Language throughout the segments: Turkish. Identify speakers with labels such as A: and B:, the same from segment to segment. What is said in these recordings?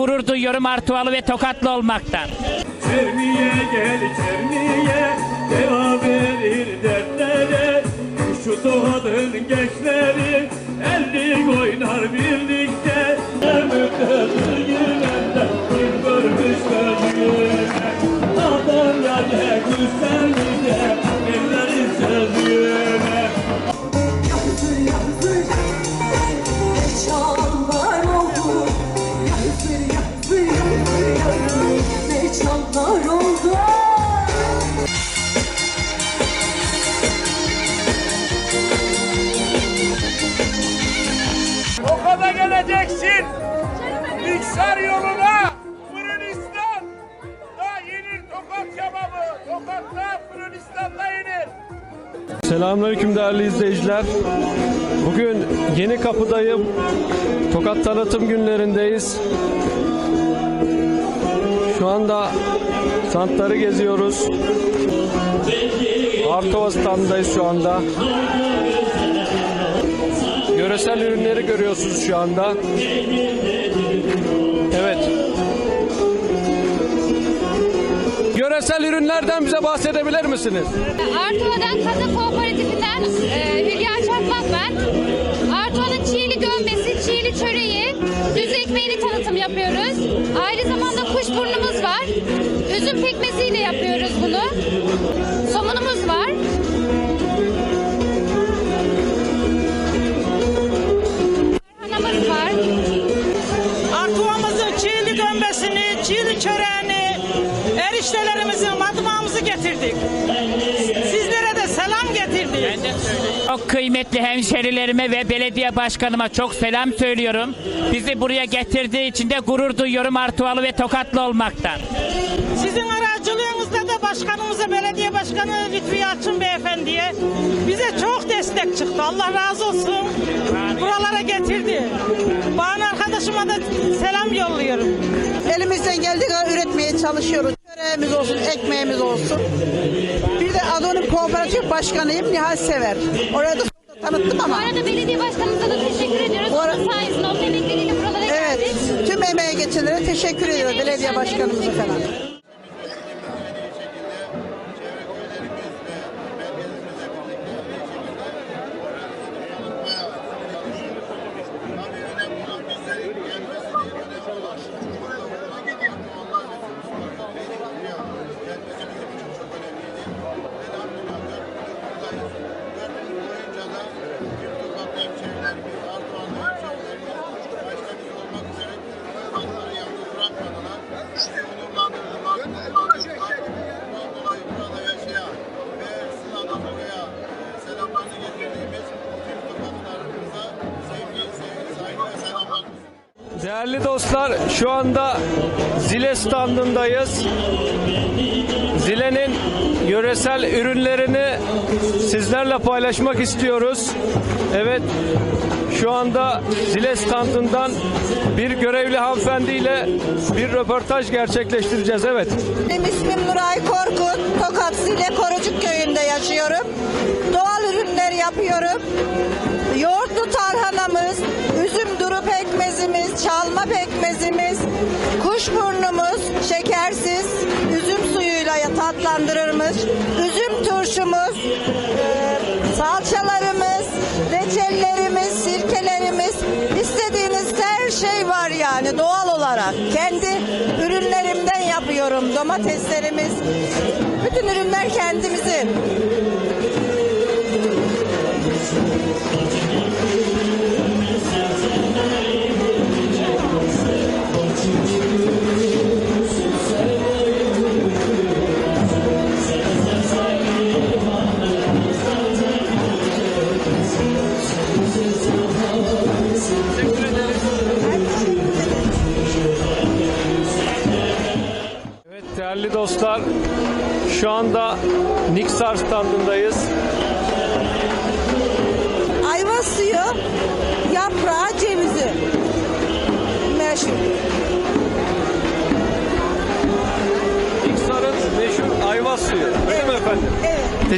A: gurur duyuyorum Artuvalı ve Tokatlı olmaktan.
B: Çerniye gel çerniye Deva verir dertlere. Şu doğadın gençleri Ellik oynar birlikte. Ömürde yürümende Bir görmüş gözüne Adam yani güzelliğe
C: Selamünaleyküm değerli izleyiciler. Bugün Yeni Kapı'dayım. Tokat tanıtım günlerindeyiz. Şu anda standları geziyoruz. Artova standındayız şu anda. Yöresel ürünleri görüyorsunuz şu anda. Yöresel ürünlerden bize bahsedebilir misiniz?
D: Artua'dan Kadın Kooperatifinden e, Hülya Çakmak ben. Artua'nın çiğli gömbesi, çiğli çöreği, düz ekmeğini tanıtım yapıyoruz. Aynı zamanda kuşburnumuz var. Üzüm pekmeziyle yapıyoruz bunu. Somunumuz var.
A: Kıymetli hemşerilerime ve belediye başkanıma çok selam söylüyorum. Bizi buraya getirdiği için de gurur duyuyorum Artuvalı ve Tokatlı olmaktan.
E: Sizin aracılığınızda da başkanımıza, belediye başkanı Lütfi Yalçın Beyefendi'ye bize çok destek çıktı. Allah razı olsun. Buralara getirdi. Bana arkadaşıma da selam yolluyorum.
F: Elimizden geldiği kadar üretmeye çalışıyoruz. Çöreğimiz olsun, ekmeğimiz olsun. Bir de Adonim Kooperatif Başkanıyım Nihal Sever. Oraya tanıttım
D: Bu
F: ama.
D: arada belediye başkanımıza da teşekkür ediyoruz.
F: Bu ara-
D: Onun sayesinde onun emekleriyle buralara
F: Evet,
D: geldik.
F: tüm emeğe geçenlere teşekkür ediyoruz. Belediye başkanımıza falan.
C: Dostlar şu anda Zile standındayız. Zile'nin yöresel ürünlerini sizlerle paylaşmak istiyoruz. Evet şu anda Zile standından bir görevli hanımefendiyle bir röportaj gerçekleştireceğiz. Evet.
F: Benim ismim Nuray Korkut. Çalma pekmezimiz, kuşburnumuz, şekersiz, üzüm suyuyla tatlandırılmış, üzüm turşumuz, e, salçalarımız, reçellerimiz, sirkelerimiz, istediğiniz her şey var yani doğal olarak. Kendi ürünlerimden yapıyorum. Domateslerimiz, bütün ürünler kendimizin.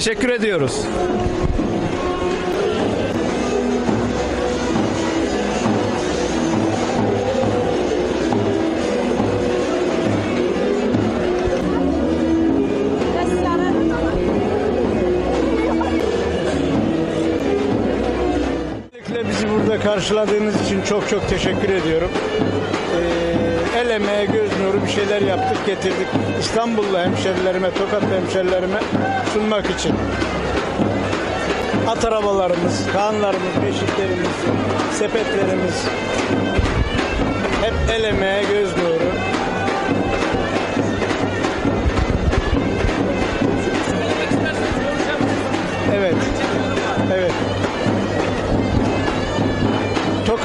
C: Teşekkür ediyoruz.
G: bizi burada karşıladığınız için çok çok teşekkür ediyorum şeyler yaptık getirdik. İstanbullu hemşerilerime, Tokatlı hemşerilerime sunmak için. At arabalarımız, kanlarımız, beşiklerimiz, sepetlerimiz hep el emeğe göz nuru.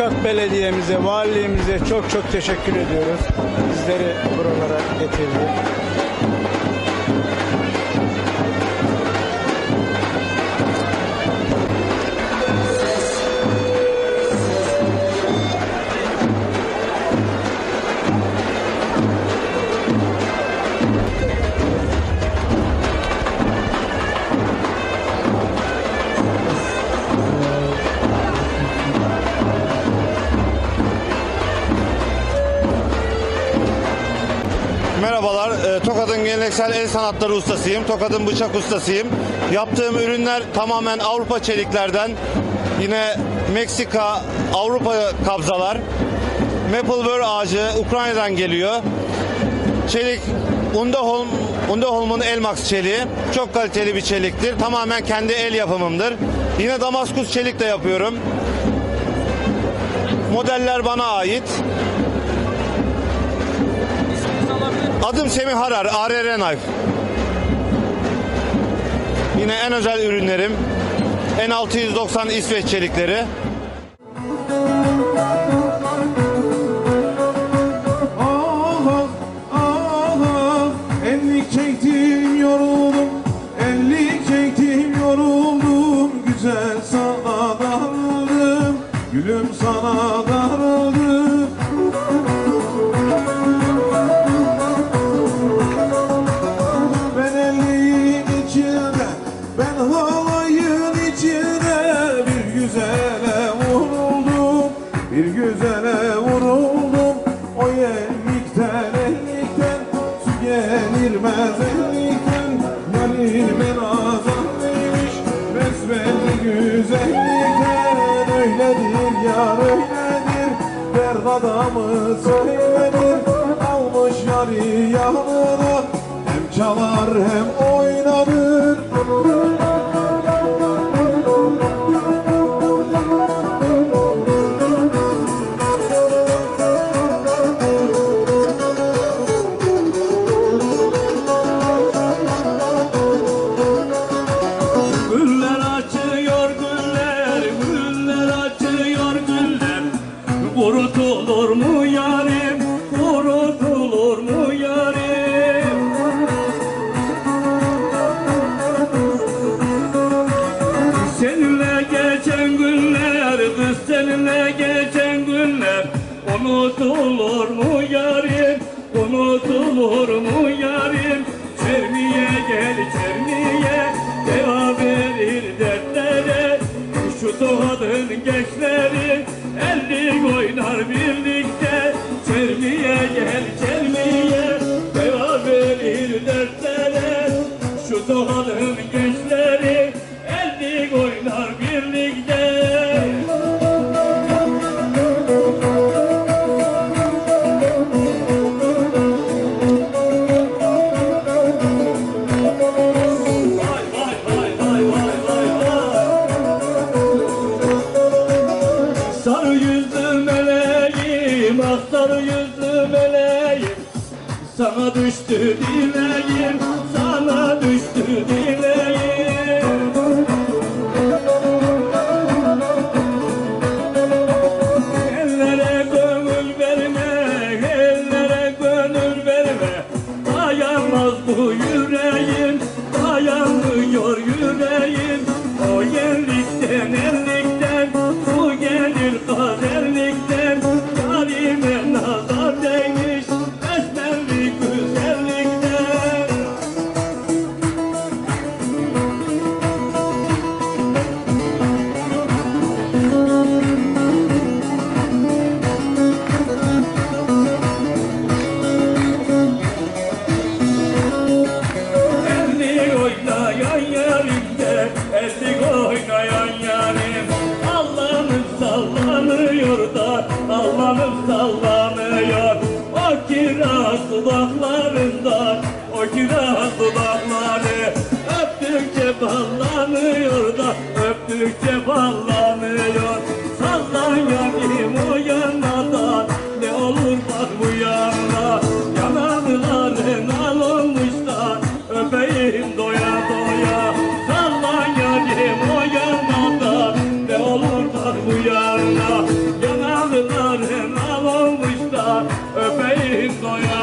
G: Tokat Belediye'mize, valiliğimize çok çok teşekkür ediyoruz. Bizleri buralara getirdi.
H: Geleneksel el sanatları ustasıyım. Tokat'ın bıçak ustasıyım. Yaptığım ürünler tamamen Avrupa çeliklerden. Yine Meksika, Avrupa kabzalar. Mapleware ağacı Ukrayna'dan geliyor. Çelik Undaholm, Undaholm'un Elmax çeliği. Çok kaliteli bir çeliktir. Tamamen kendi el yapımımdır. Yine Damaskus çelik de yapıyorum. Modeller bana ait. Adım Semih Harar, ARR Knife. Yine en özel ürünlerim N690 İsveç çelikleri.
B: Ah ah ah Ellik çektim yoruldum Ellik çektim yoruldum Güzel sana darıldım Gülüm sana darıldım söylenir Almış yarı yanına Hem çalar hem Hep doyar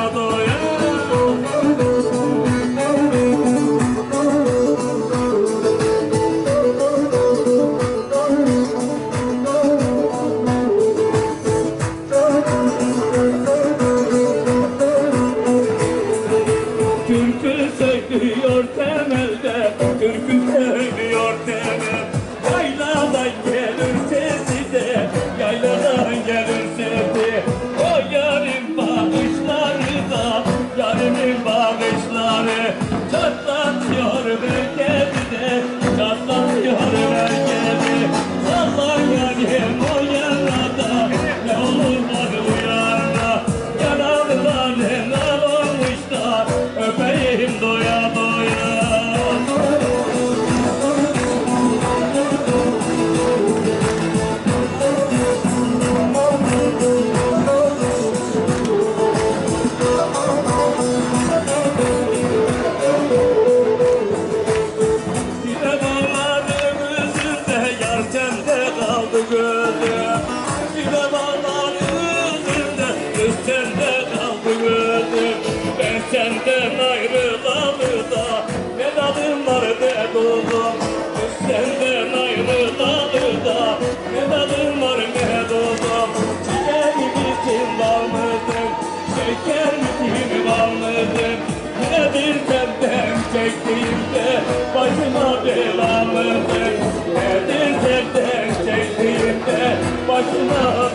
B: başıma bela mısın? Nedir senden çektiğimde başıma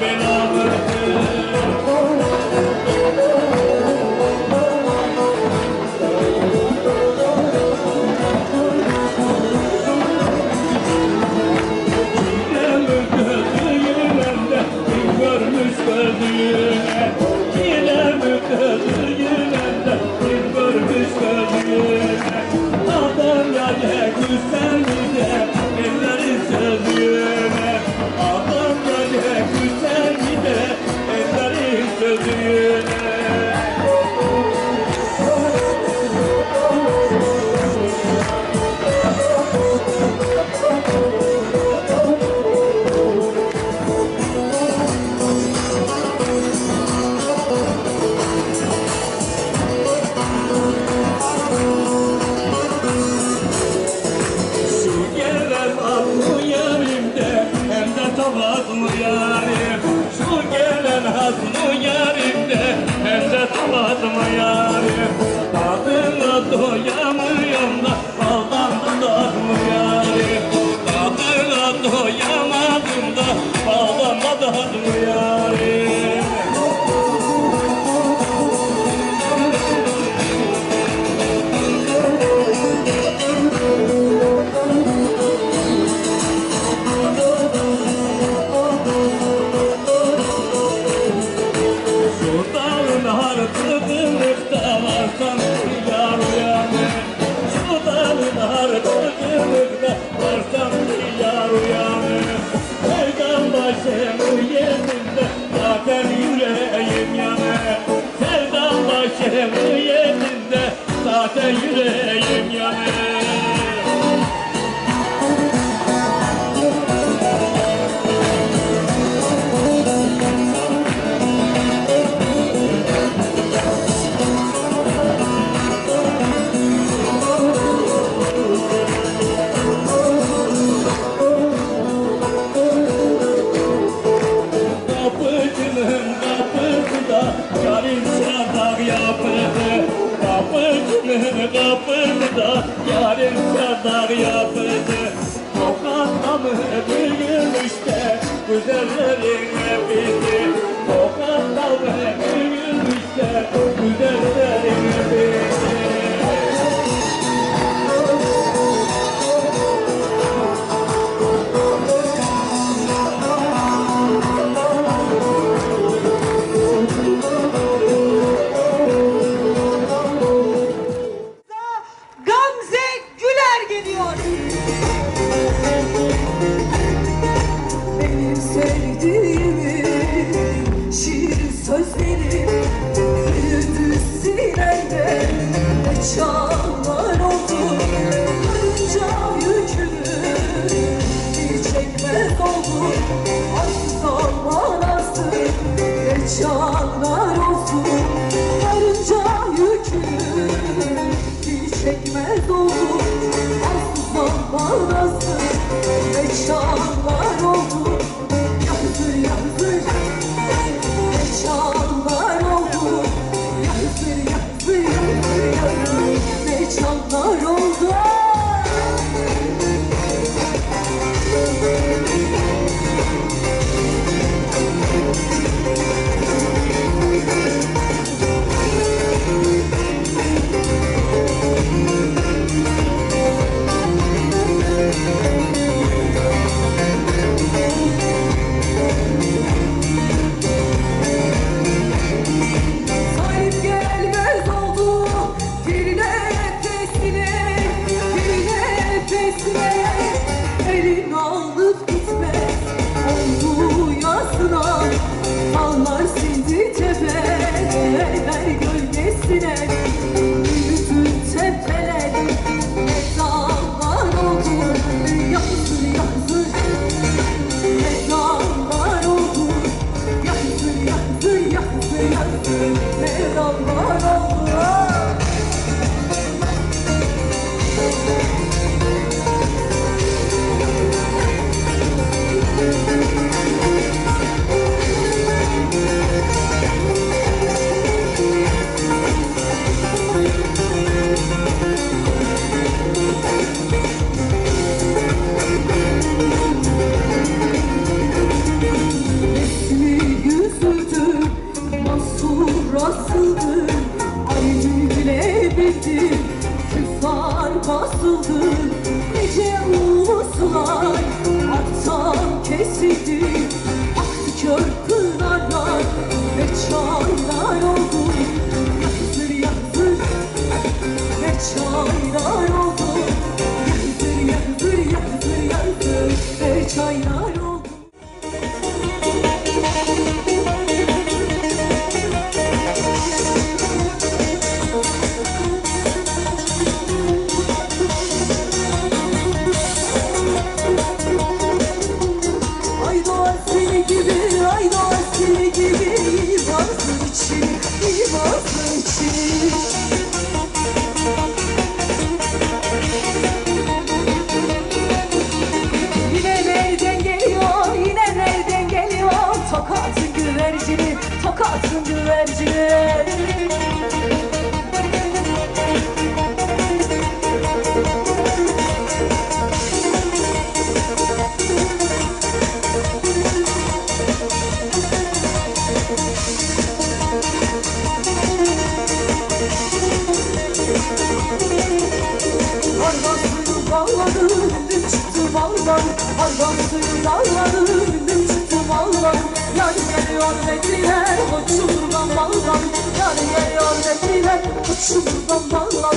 I: Uçurdan ballan, yarıya yol dediler Uçurdan ballan,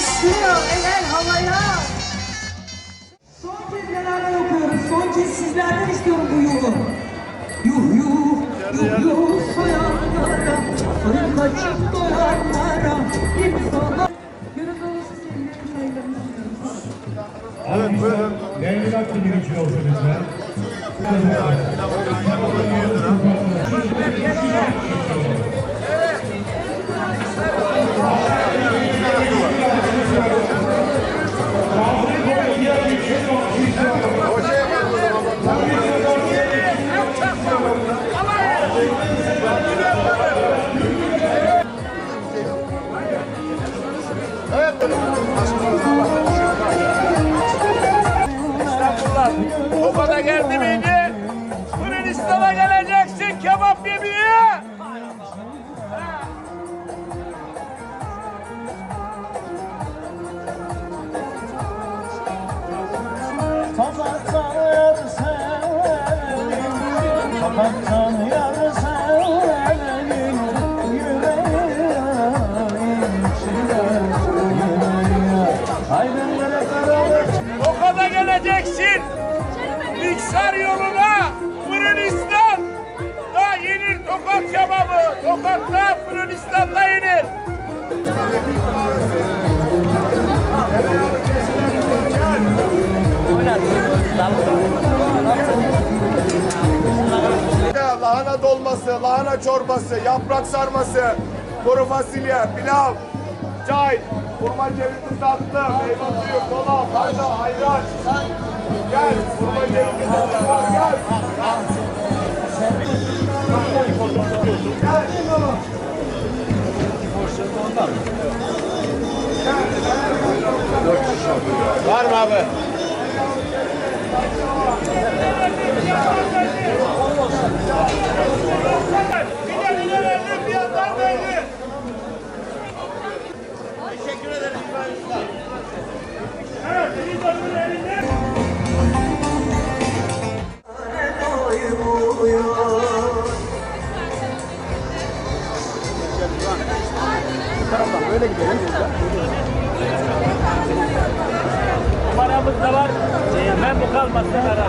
I: Uçuyor eller havaya.
J: Son kez beraber okuyoruz. Son kez sizlerden istiyorum bu yolu. Yuh yuh yuh yuh soyanlara. Sarı kaçıp doyanlara. İnsanlar.
K: Evet buyurun. Devlet hakkı
I: bir
L: iki olsun lütfen. Çorbası, yaprak sarması, kuru fasulye, pilav, çay, hurma cevizi tatlı, meyve suyu, kola, fayda, ayran. Gel, hurma cevizi tatlı, gel.
M: Var mı abi? Teşekkür ederim.
I: Evet, bir dönümün elinde.
K: Numaramız da var. Ben bu kalmasın ara.